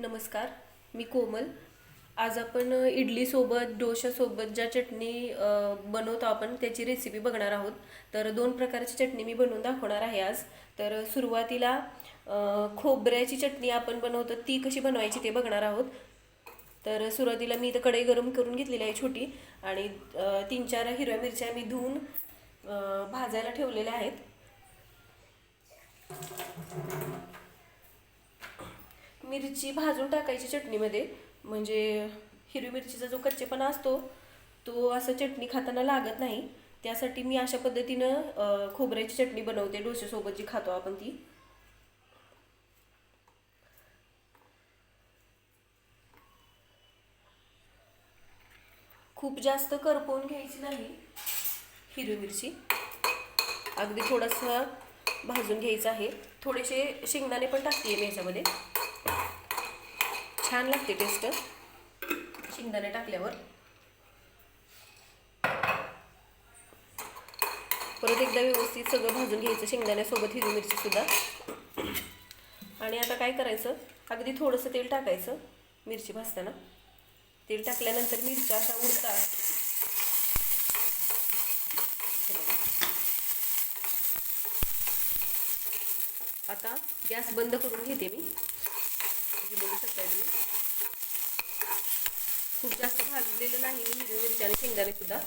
नमस्कार मी कोमल. आज आपण इडलीसोबत डोशासोबत ज्या चटणी बनवतो आपण त्याची रेसिपी बघणार आहोत. तर दोन प्रकारची चटणी मी बनवून दाखवणार आहे आज. तर सुरुवातीला खोबऱ्याची चटणी आपण बनवतो ती कशी बनवायची ते बघणार आहोत. तर सुरुवातीला मी इथं कढई गरम करून घेतलेली आहे छोटी आणि तीन चार हिरव्या मिरच्या मी धुवून भाजायला ठेवलेल्या आहेत. मिरची भाजून टाकायची चटणीमध्ये. म्हणजे हिरवी मिरचीचा जो कच्चेपणा असतो तो असं चटणी खाताना लागत नाही. त्यासाठी मी अशा पद्धतीनं खोबऱ्याची चटणी बनवते. डोसेसोबत जी खातो आपण ती. खूप जास्त करपवून घ्यायची नाही हिरवी मिरची. अगदी थोडंसं भाजून घ्यायचं आहे. थोडेसे शेंगदाणे पण टाकते मी याच्यामध्ये. छान लागते टेस्ट शेंगदाणे टाकल्यावर. परत एकदा व्यवस्थित सगळं भाजून घ्यायचं शेंगदाण्यासोबत हिरवी मिरची सुद्धा. आणि आता काय करायचं? अगदी थोडंसं तेल टाकायचं मिरची भाजताना. तेल टाकल्यानंतर मिरच्या अशा उडतात. आता गॅस बंद करून घेते मी. की बघू शकता तुम्ही. खूप जास्त भाजलेलं नाही मी हिरवी मिरची आणि शेंगदाणे सुद्धा.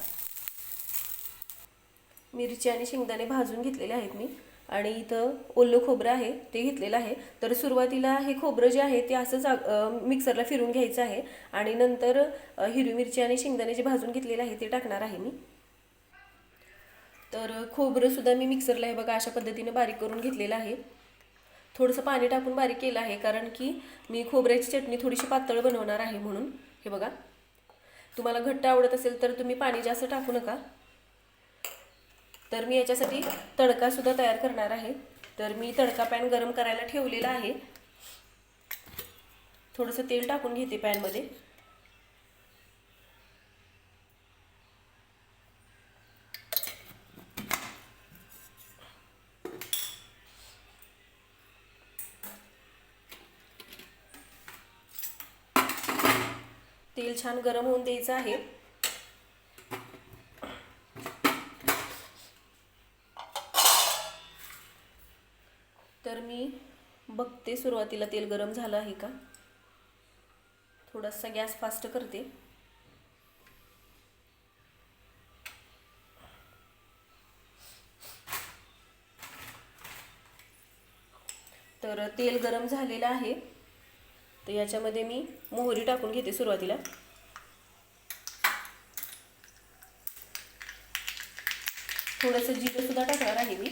मिरची आणि शेंगदाणे भाजून घेतलेले आहेत मी. आणि इथं ओलं खोबरं आहे ते घेतलेलं आहे. तर सुरुवातीला हे खोबरं जे आहे ते असंच मिक्सरला फिरून घ्यायचं आहे. आणि नंतर हिरवी मिरची आणि शेंगदाणे जे भाजून घेतलेलं आहे ते टाकणार आहे मी. तर खोबरंसुद्धा मी मिक्सरला हे बघा अशा पद्धतीने बारीक करून घेतलेलं आहे. थोडंसं पाणी टाकून बारीक केलं आहे कारण की मी खोबऱ्याची चटणी थोडीशी पातळ बनवणार आहे म्हणून. हे बघा. तुम्हाला घट्ट आवडत असेल तर तुम्ही पाणी जास्त टाकू नका. तर मी याच्यासाठी तडकासुद्धा तयार करणार आहे. तर मी तडका पॅन गरम करायला ठेवलेला आहे. थोडंसं तेल टाकून घेते पॅनमध्ये. तेल छान गरम होऊन द्यायचं आहे. तर मी बघते सुरुवातीला तेल गरम झालं आहे का? थोडासा गॅस फास्ट करते. तर तेल गरम झालेलं आहे. तर याच्यामध्ये मी मोहरी टाकून घेते सुरुवातीला. थोडंसं जिरंसुद्धा टाकणार आहे मी.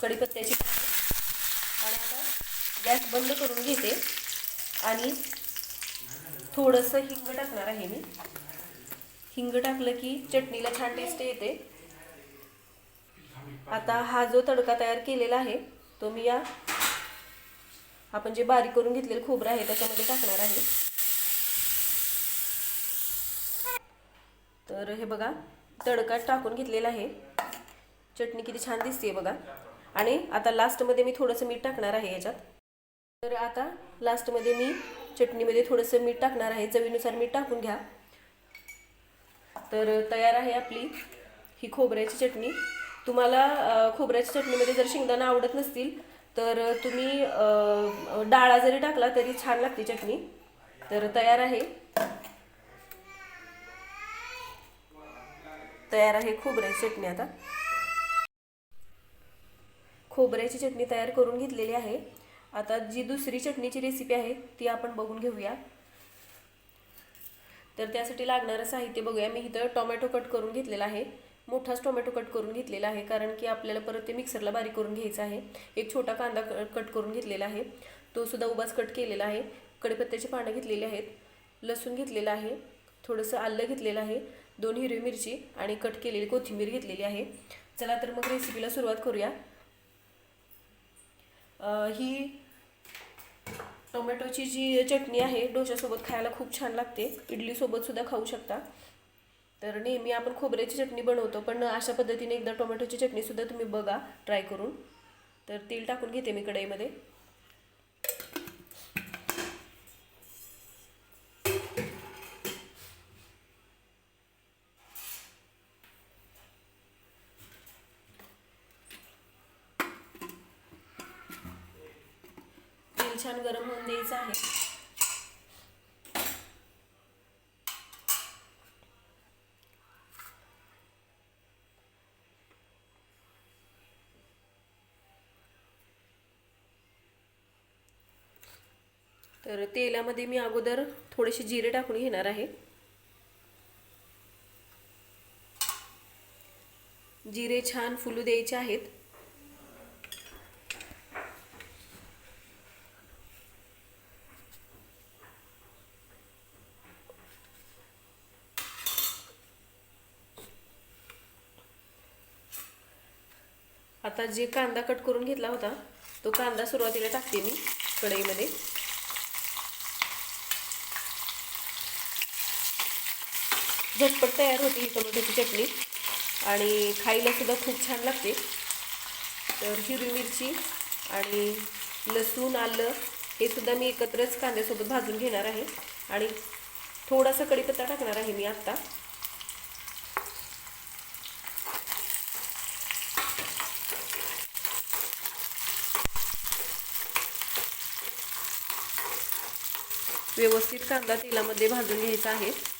कढीपत्त्याची आणि आता गॅस बंद करून घेते. आणि थोडंसं हिंग टाकणार आहे मी. हिंग टाकलं की चटणीला छान टेस्ट येते. आता हा जो तडका तयार केलेला आहे तो मी या आपण जे बारीक करून घेतलेलं खोबरं आहे त्याच्यामध्ये टाकणार आहे. तर हे बघा तडका टाकून घेतलेला आहे. चटणी किती छान दिसते बघा. आणि आता लास्टमध्ये मी थोडंसं मीठ टाकणार आहे याच्यात. तर आता लास्टमध्ये मी चटणीमध्ये थोडंसं मीठ टाकणार आहे. चवीनुसार मीठ टाकून घ्या. तर तयार आहे आपली ही खोबऱ्याची चटणी. तुम्हाला खोबऱ्याच्या चटणीमध्ये जर शेंगदाणा आवडत नसतील तर तुम्ही डाळा जरी टाकला तरी छान लागते चटणी. तर तयार आहे. तयार आहे खोबऱ्याची चटणी आता. खोबऱ्याची चटणी तयार करून घेतलेली आहे. आता जी दुसरी चटणीची रेसिपी आहे ती आपण बघून घेऊया. तर त्यासाठी लागणारं साहित्य बघूया. मी इथं टोमॅटो कट करून घेतलेला आहे. मोठाच टोमॅटो कट करून घेतलेला आहे. कारण की आपल्याला परत ते मिक्सरला बारीक करून घ्यायचं आहे. एक छोटा कांदा कट करून घेतलेला आहे. तो सुद्धा उभाच कट केलेला आहे. कडपत्त्याची पानं घेतलेली आहेत. लसूण घेतलेलं आहे. थोडंसं आलं घेतलेलं आहे. दोन हिरवी मिरची आणि कट केलेली कोथिंबीर घेतलेली आहे. चला तर मग रेसिपीला सुरुवात करूया. ही टोमॅटोची जी चटणी आहे डोशासोबत खायला खूप छान लागते. इडलीसोबत सुद्धा खाऊ शकता. तर नेहमी आपण खोबऱ्याची चटणी बनवतो पण अशा पद्धतीने एकदा टोमॅटोची चटणीसुद्धा तुम्ही बघा ट्राय करून. तर तेल टाकून घेते मी कढईमध्ये. तेल छान गरम होऊन द्यायचं आहे तर तेलामध्ये मी अगोदर थोडेसे जिरे टाकून घेणार आहे. जिरे छान फुलू द्यायचे आहेत. आता जे कांदा कट करून घेतला होता तो कांदा सुरुवातीला टाकते मी कढईमध्ये. झटपट तयार होती ही टोमॅटोची चटणी. आणि खायलासुद्धा खूप छान लागते. तर हिरवी मिरची आणि लसूण आलं हे सुद्धा मी एकत्रच कांद्यासोबत भाजून घेणार आहे. आणि थोडासा कढीपत्ता टाकणार आहे मी आत्ता. व्यवस्थित कांदा तेलामध्ये भाजून घ्यायचा आहे.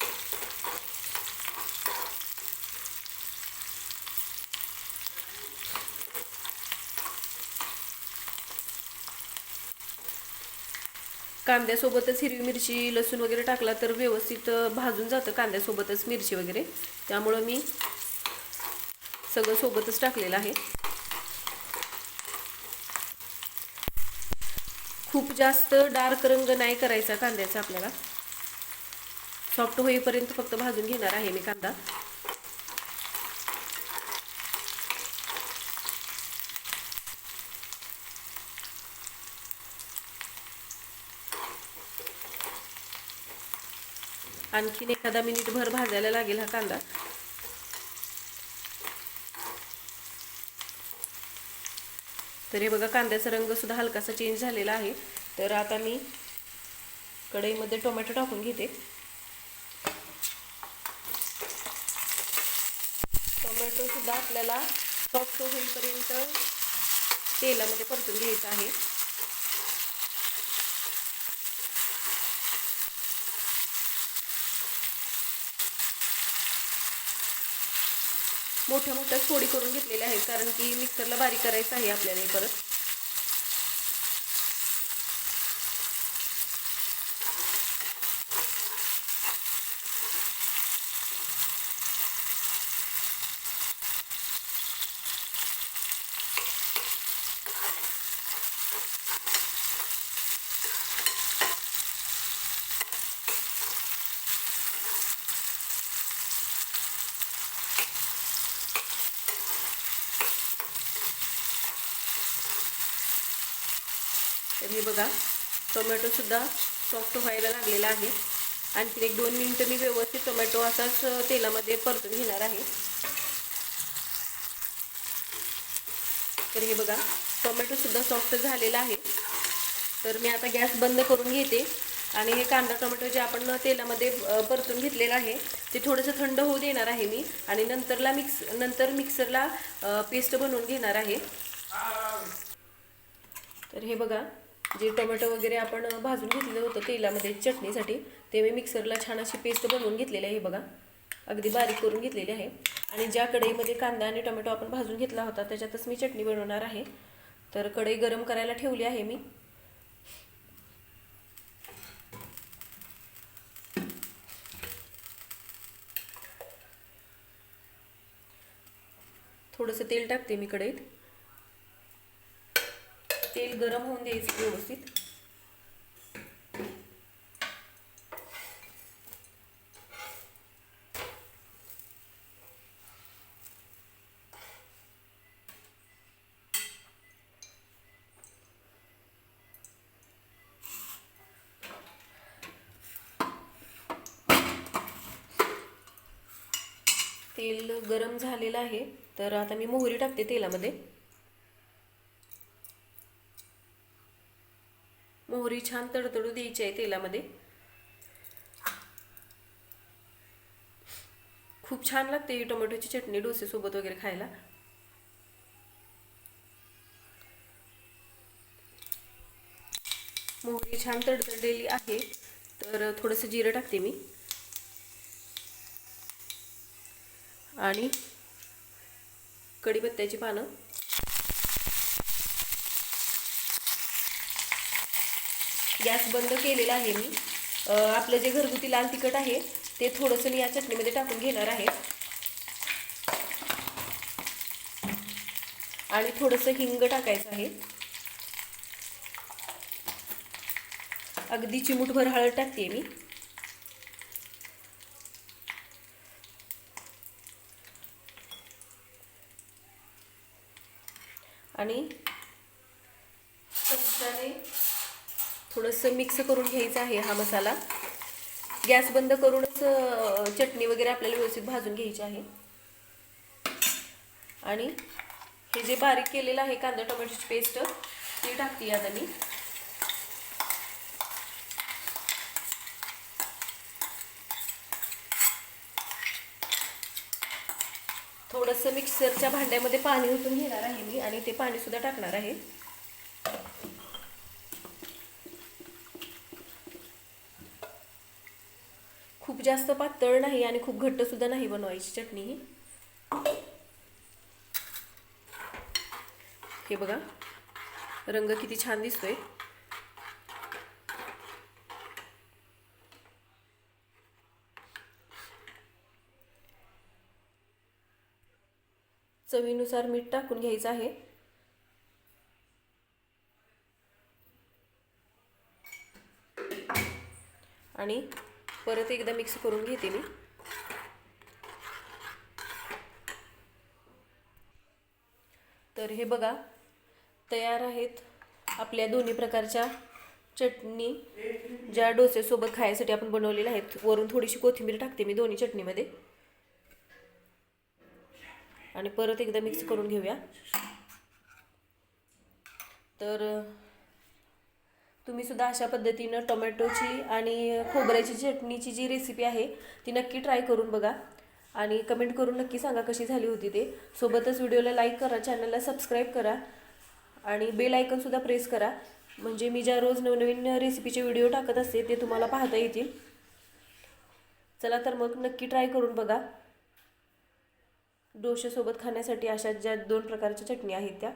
कांद्यासोबतच हिरवी मिरची लसूण वगैरे टाकला तर व्यवस्थित भाजून जातं कांद्यासोबतच मिरची वगैरे. त्यामुळं मी सगळं सोबतच टाकलेलं आहे. खूप जास्त डार्क रंग नाही करायचा कांद्याचा आपल्याला. सॉफ्ट होईपर्यंत फक्त भाजून घेणार आहे मी कांदा. आणखीन एखादा मिनिटभर भाजायला लागेल हा कांदा. तर हे बघा कांद्याचा रंग सुद्धा हलकासा चेंज झालेला आहे. तर आता मी कढईमध्ये टोमॅटो टाकून घेते. टोमॅटो सुद्धा आपल्याला सॉफ्ट होईपर्यंत तेलामध्ये परतून घ्यायचं आहे. मोठ्या मोठ्या फोडी करून घेतलेल्या आहेत कारण की मिक्सरला बारीक करायचं आहे आपल्याला हे परत. तर हे बघा टोमॅटोसुद्धा सॉफ्ट व्हायला लागलेला आहे. आणखीन एक दोन मिनटं मी व्यवस्थित टोमॅटो असाच तेलामध्ये परतून घेणार आहे. तर हे बघा टोमॅटोसुद्धा सॉफ्ट झालेला आहे. तर मी आता गॅस बंद करून घेते. आणि हे कांदा टोमॅटो जे आपण तेलामध्ये परतून घेतलेलं आहे ते थोडंसं थंड होऊ देणार आहे मी. आणि नंतरला मिक्स नंतर मिक्सरला पेस्ट बनवून घेणार आहे. तर हे बघा जे टोमॅटो वगैरे आपण भाजून घेतलेलं होतं तेलामध्ये चटणीसाठी ते मी मिक्सरला छान अशी पेस्ट बनवून घेतलेली आहे बघा. अगदी बारीक करून घेतलेली आहे. आणि ज्या कढईमध्ये कांदा आणि टोमॅटो आपण भाजून घेतला होता त्याच्यातच मी चटणी बनवणार आहे. तर कढई गरम करायला ठेवली आहे मी. थोडंसं तेल टाकते मी कढईत. तेल गरम होऊन द्यायचं व्यवस्थित. तेल गरम झालेलं आहे. तर आता मी मोहरी टाकते तेलामध्ये. मोहरी छान तडतडू द्यायची आहे तेलामध्ये. खूप छान लागते ही टोमॅटोची चटणी डोसेसोबत वगैरे खायला. मोहरी छान तडतडलेली आहे तर थोडंसं जिरं टाकते मी. आणि कढीपत्त्याची पानं. गॅस बंद केलेला आहे मी. आपलं जे घरगुती लाल तिखट आहे ते थोडंसं मी या चटणीमध्ये टाकून घेणार आहे. आणि थोडंसं हिंग टाकायचं आहे. अगदी चिमूटभर हळद टाकते मी. आणि चमच्याने थोडंसं मिक्स करून घ्यायचं आहे हा मसाला. गॅस बंद करूनच चटणी वगैरे आपल्याला व्यवस्थित भाजून घ्यायची आहे. आणि हे जे बारीक केलेलं आहे कांदा टोमॅटोची पेस्ट ती टाकते आता मी थोडंसं मिक्सरच्या भांड्यामध्ये पाणी ओतून घेणार आहे मी आणि ते पाणीसुद्धा टाकणार आहे. जास्त पातळ नाही आणि खूप घट्ट सुद्धा नाही बनवायची चटणी ही. हे बघा रंग किती छान दिसतोय. चवीनुसार मीठ टाकून घ्यायचं आहे. आणि परत एकदा मिक्स करून घेते मी. तर हे बघा तयार आहेत आपल्या दोन्ही प्रकारच्या चटणी ज्या डोसेसोबत खायसाठी आपण बनवलेल्या आहेत. वरून थोडीशी कोथिंबीर टाकते मी दोन्ही चटणीमध्ये. आणि परत एकदा मिक्स करून घेऊया. तर तुम्ही सुद्धा अशा पद्धतीनं टोमॅटोची आणि खोबऱ्याची चटणीची जी रेसिपी आहे ती नक्की ट्राय करून बघा. आणि कमेंट करून नक्की सांगा कशी झाली होती ते. सोबतच व्हिडिओला लाईक करा चॅनलला सबस्क्राईब करा. आणि बेल आयकनसुद्धा प्रेस करा. म्हणजे मी ज्या रोज नवनवीन रेसिपीचे व्हिडिओ टाकत असते ते तुम्हाला पाहता येतील. चला तर मग नक्की ट्राय करून बघा. डोशासोबत खाण्यासाठी अशा ज्या दोन प्रकारच्या चटणी आहेत त्या.